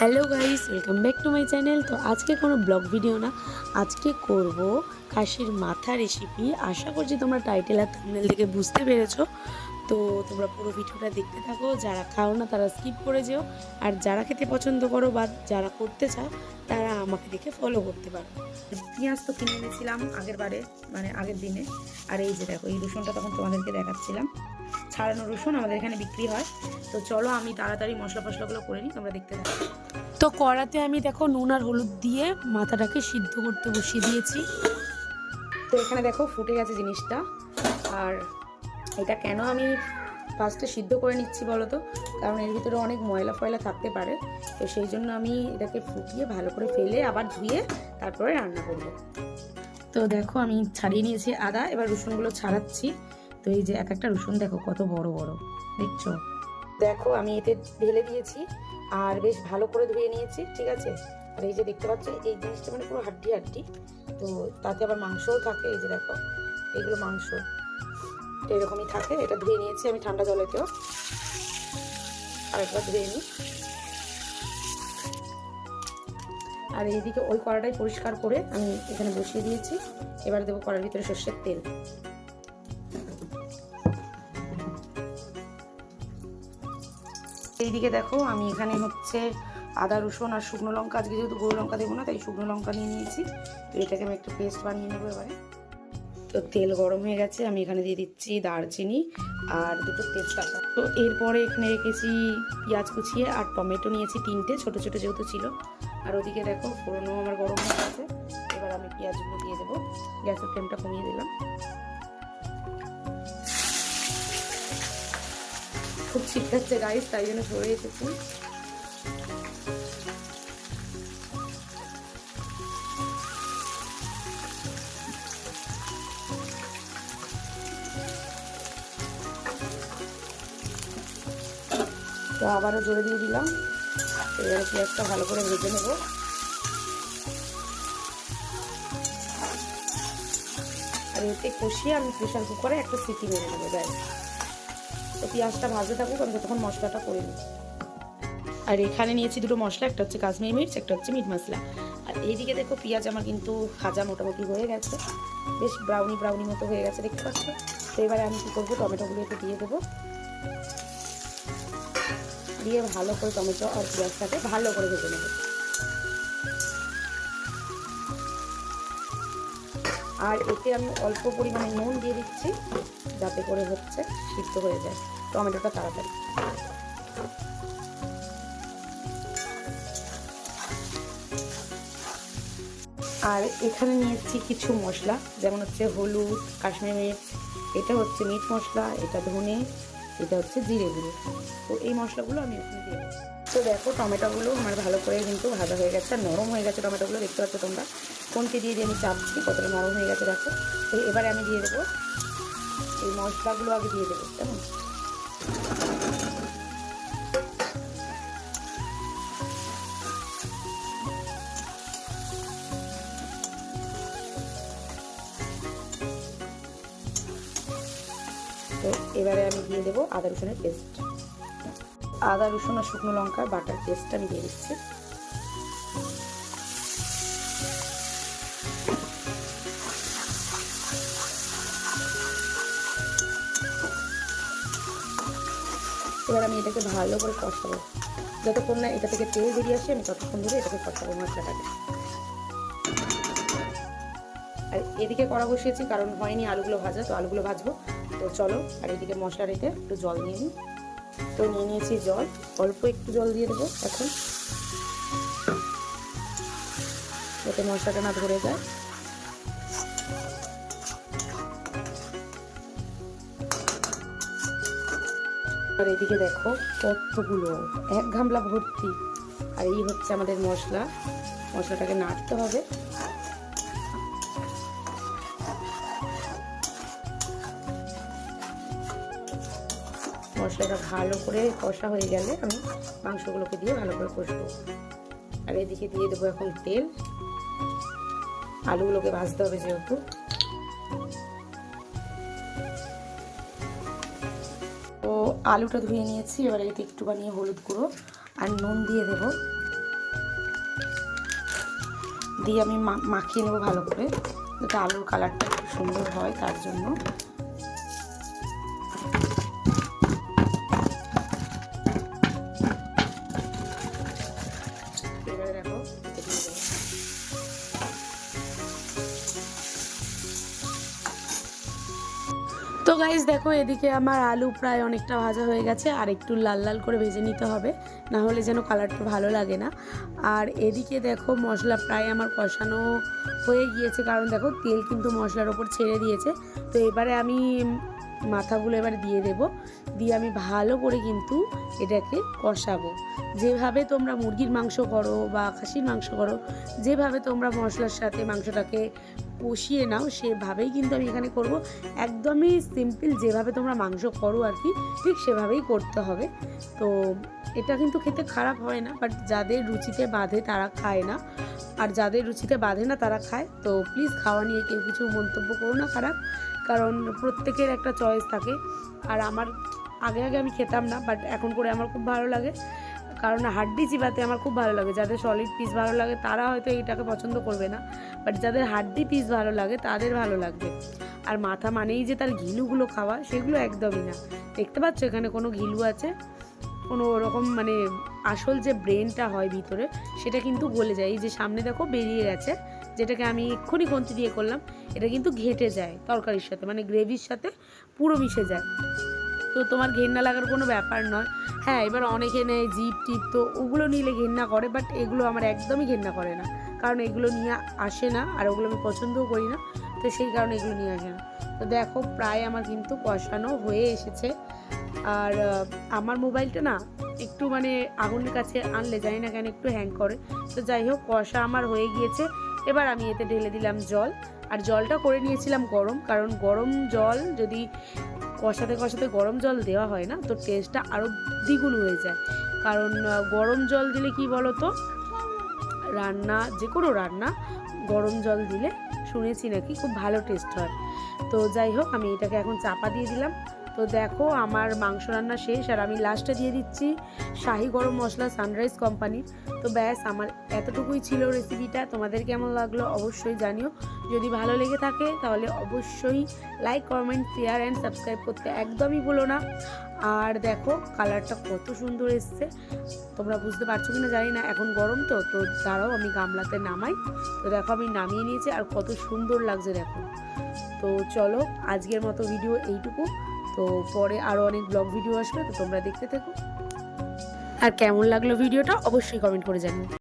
Hello guys, welcome back to my channel. তো আজকে কোনো ব্লগ ভিডিও না, আজকে করব খাসির মাথা রেসিপি আশা করছি তোমরা টাইটেল আর থাম্বনেল থেকে বুঝতে পেরেছ। তো তোমরা পুরো ভিডিওটা দেখতে থাকো। যারা খাও না, তারা স্কিপ করে যেও। আর যারা খেতে পছন্দ করো বা যারা করতে চাও, তারা আমাকে দেখে ফলো করতে পারো। পেঁয়াজ তো কিনে এনেছিলাম আগের বারে মানে আগের দিনে। আর এই যে দেখো, এই রসুনটা তখন তোমাদেরকে দেখাচ্ছিলাম। ছাড়ানো রসুন আমাদের এখানে বিক্রি হয়। তো চলো আমি তাড়াতাড়ি মশলা ফসলাগুলো করে নিই তোমরা দেখতে থাকো। তো কড়াতে আমি দেখো নুন আর হলুদ দিয়ে মাথাটাকে সিদ্ধ করতে বসিয়ে দিয়েছি। তো এখানে দেখো ফুটে গেছে জিনিসটা। আর এটা কেন আমি ফার্স্টে সিদ্ধ করে নিচ্ছি বলো তো কারণ এর ভিতরে অনেক ময়লা ফয়লা থাকতে পারে। তো সেই জন্য আমি এটাকে ফুটিয়ে ভালো করে ফেলে আবার ধুয়ে তারপরে রান্না করব। তো দেখো আমি ছাড়িয়ে নিয়েছি আদা এবার রসুনগুলো ছাড়াচ্ছি। তো এই যে এক একটা রসুন দেখো, কত বড় বড়। দেখছ? দেখো, আমি এতে ঢেলে দিয়েছি আর বেশ ভালো করে ধুয়ে নিয়েছি, ঠিক আছে? আর এই যে দেখতে পাচ্ছ, এই জিনিসটা মানে পুরো হাড্ডি হাড্ডি। তো তাতে আবার মাংসও থাকে, এই যে দেখো, এগুলো মাংস। এরকমই থাকে, এটা ধুয়ে নিয়েছি আমি ঠান্ডা জলেতেও। আরেকবার ধুয়ে নিই। আর এইদিকে ওই কড়াটাই পরিষ্কার করে আমি এখানে বসিয়ে দিয়েছি। এবার দেবো কড়ার ভিতরে সর্ষের তেল। এইদিকে দেখো, আমি এখানে হচ্ছে আদা, রসুন আর শুকনো লঙ্কা। আজকে যেহেতু গুঁড়ো লঙ্কা দেবো না, তাই শুকনো লঙ্কা নিয়ে নিয়েছি। তো এটাকে আমি একটু পেস্ট বানিয়ে নেব এবারে। তো তেল গরম হয়ে গেছে, আমি এখানে দিয়ে দিচ্ছি দারচিনি আর দুটো তেজপাতা। তো এরপরে এখানে রেখেছি পেঁয়াজ কুচিয়ে আর টমেটো নিয়েছি তিনটে, ছোট ছোট যেহেতু ছিল। আর ওদিকে দেখো, ফোড়নও আমার গরম হয়ে গেছে। এবার আমি পেঁয়াজগুলো দিয়ে দেবো। গ্যাসের ফ্লেমটা কমিয়ে দিলাম। খুব ছিটকাচ্ছে গাইস তাই জন্য সরে এসেছি তো আবারও জোরে দিয়ে দিলাম। এবারে পেঁয়াজটা ভালো করে ভেজে নেব। আর এতে কষিয়ে আমি প্রেশার কুকারে একটা সিটি মেরে নেব, ব্যাস। তো পেঁয়াজটা ভাজতে থাকুক, আমি তখন মশলাটা করে নিই আর এখানে নিয়েছি দুটো মশলা, একটা হচ্ছে কাশ্মীরি মির্চ, একটা হচ্ছে মিট মশলা। আর এইদিকে দেখো পেঁয়াজ আমার কিন্তু ভাজা মোটামুটি হয়ে গেছে। বেশ ব্রাউনি ব্রাউনি মতো হয়ে গেছে দেখতে পাচ্ছ? তো এবারে আমি কী করব, টমেটোগুলো একটু দিয়ে দেবো। দিয়ে ভালো করে টমেটো আর পেঁয়াজটাকে ভালো করে ভেজে নেব। আর এতে আমি অল্প পরিমাণে নুন দিয়ে দিচ্ছি, যাতে করে হচ্ছে সিদ্ধ হয়ে যায়। টমেটোটা তাড়াতাড়ি। আর এখানে নিয়েছি কিছু মশলা, যেমন হচ্ছে হলুদ, কাশ্মীরি মির্চ, এটা হচ্ছে মিট মশলা, এটা ধনে, এটা হচ্ছে জিরে গুঁড়ো। তো এই মশলাগুলো আমি এখানে দেবো তো দেখো টমেটোগুলো আমার ভালো করে কিন্তু ভাজা হয়ে গেছে, আর নরম হয়ে গেছে টমেটোগুলো, দেখতে পাচ্ছ তোমরা? কোনটি দিয়ে দিয়ে আমি চাপছি, কতটা নরম হয়ে গেছে দেখো। তো এবারে আমি দিয়ে দেবো এই মশলাগুলো আগে দিয়ে দেবো, কেমন? তো এবারে আমি দিয়ে দেবো আদা রসুনের পেস্ট। আদা, রসুন আর শুকনো লঙ্কার বাটার পেস্ট আমি দিয়ে দিচ্ছি। এবার আমি এটাকে ভালো করে কষাবো। যতক্ষণ না এটা থেকে তেল বেরিয়ে আসে, আমি ততক্ষণ ধরে এটাকে কষাবো মশলাটাকে। আর এদিকে কড়া বসিয়েছি, কারণ হয়নি আলুগুলো ভাজা, তো আলুগুলো ভাজবো। তো চলো, আর এদিকে মশলা রেখে একটু জল নিয়ে নিই। তো নিয়ে নিয়েছি জল। অল্প একটু জল দিয়ে দেবো এখন। যাতে মশলাটা না ধরে যায়। আর এদিকে দেখো কতগুলো, এক গামলা ভর্তি। আর এই হচ্ছে আমাদের মশলা। মশলাটাকে নাড়তে হবে। মশলাটা ভালো করে কষা হয়ে গেলে আমি মাংসগুলোকে দিয়ে ভালো করে কষবো। আর এদিকে দিয়ে দেবো এখন তেল। আলুগুলোকে ভাজতে হবে যেহেতু। তো আলুটা ধুয়ে নিয়েছি, এবার এতে একটু বানিয়ে হলুদ গুঁড়ো আর নুন দিয়ে দেবো। দিয়ে আমি মাখিয়ে নেব ভালো করে, যাতে আলুর কালারটা সুন্দর হয় তার জন্য। তো গাইজ দেখো, এদিকে আমার আলু প্রায় অনেকটা ভাজা হয়ে গেছে, আর একটু লাল লাল করে ভেজে নিতে হবে, না হলে যেন কালারটা ভালো লাগে না। আর এদিকে দেখো, মশলা প্রায় আমার কষানো হয়ে গিয়েছে, কারণ দেখো, তেল কিন্তু মশলার ওপর ছেড়ে দিয়েছে। তো এবারে আমি মাথাগুলো এবার দিয়ে দেব। দিয়ে আমি ভালো করে কিন্তু এটাকে কষাবো। যেভাবে তোমরা মুরগির মাংস করো বা খাসির মাংস করো, যেভাবে তোমরা মশলার সাথে মাংসটাকে কষিয়ে নাও, সেভাবেই কিন্তু আমি এখানে করব। একদমই সিম্পল যেভাবে তোমরা মাংস করো আর কি, ঠিক সেভাবেই করতে হবে। তো এটা কিন্তু খেতে খারাপ হয় না বাট যাদের রুচিতে বাঁধে তারা খায় না। আর যাদের রুচিতে বাঁধে না তারা খায়। তো প্লিজ খাওয়া নিয়ে কেউ কিছু মন্তব্য করো না খারাপ। কারণ প্রত্যেকের একটা চয়েস থাকে। আর আমার আগে আগে আমি খেতাম না বাট এখন করে আমার খুব ভালো লাগে। কারণ হাড্ডি চিবাতে আমার খুব ভালো লাগে। যাদের সলিড পিস ভালো লাগে, তারা হয়তো এইটাকে পছন্দ করবে না। বাট যাদের হাড্ডি পিস ভালো লাগে, তাদের ভালো লাগবে। আর মাথা মানেই যে তার ঘিলুগুলো খাওয়া, সেগুলো একদমই না। দেখতে পাচ্ছ এখানে কোনো ঘিলু আছে? কোনো ওরকম মানে আসল যে ব্রেনটা হয় ভিতরে, সেটা কিন্তু গলে যায়। এই যে সামনে দেখো বেরিয়ে গেছে, যেটাকে আমি এক্ষুনি খন্তি দিয়ে করলাম, এটা কিন্তু ঘেটে যায় তরকারির সাথে মানে গ্রেভির সাথে পুরো মিশে যায়। তো তোমার ঘেন্না লাগার কোনো ব্যাপার নয়। হ্যাঁ এবার অনেকে নেয় জিপ টিপ, তো ওগুলো নিলে ঘেন্না করে বাট এগুলো আমার একদমই ঘেন্না করে না। কারণ এগুলো নিয়ে আসে না, আর ওগুলো আমি পছন্দও করি না, তো সেই কারণে এগুলো নিয়ে আসে না। তো দেখো, প্রায় আমার কিন্তু কষানো হয়ে এসেছে। আর আমার মোবাইলটা না একটু মানে আগুনের কাছে আনলে, জানি না কেন একটু হ্যাং করে। তো যাই হোক কষা আমার হয়ে গিয়েছে। এবার আমি এতে ঢেলে দিলাম জল। আর জলটা করে নিয়েছিলাম গরম, কারণ গরম জল যদি কষাতে কষাতে গরম জল দেওয়া হয় না, তো টেস্টটা আরও দ্বিগুণ হয়ে যায়। কারণ গরম জল দিলে কি বলো তো রান্না, যে কোনো রান্না, গরম জল দিলে শুনেছি নাকি খুব ভালো টেস্ট হয়। তো যাই হোক, আমি এটাকে এখন চাপা দিয়ে দিলাম। তো দেখো, আমার মাংস রান্না শেষ আর আমি লাস্টে দিয়ে দিচ্ছি শাহি গরম মশলা সানরাইজ কোম্পানির তো ব্যাস, আমার এতটুকুই ছিল রেসিপিটা তোমাদের কেমন লাগল অবশ্যই জানিও। যদি ভালো লেগে থাকে, তাহলে অবশ্যই like comment share and subscribe করতে একদমই ভুলো না। আর দেখো কালারটা কত সুন্দর এসছে। তোমরা বুঝতে পারছ কিনা জানি না, এখন গরম তো তো দাঁড়াও, আমি গামলাতে নামাই। তো দেখো, আমি নামিয়ে নিয়েছি আর কত সুন্দর লাগছে দেখো। তো চলো, আজকের মতো ভিডিও এইটুকু। তো পরে আরও অনেক ব্লগ ভিডিও আসবে, তো তোমরা দেখতে থেকো। আর কেমন লাগল ভিডিওটা অবশ্যই কমেন্ট করে জানিও।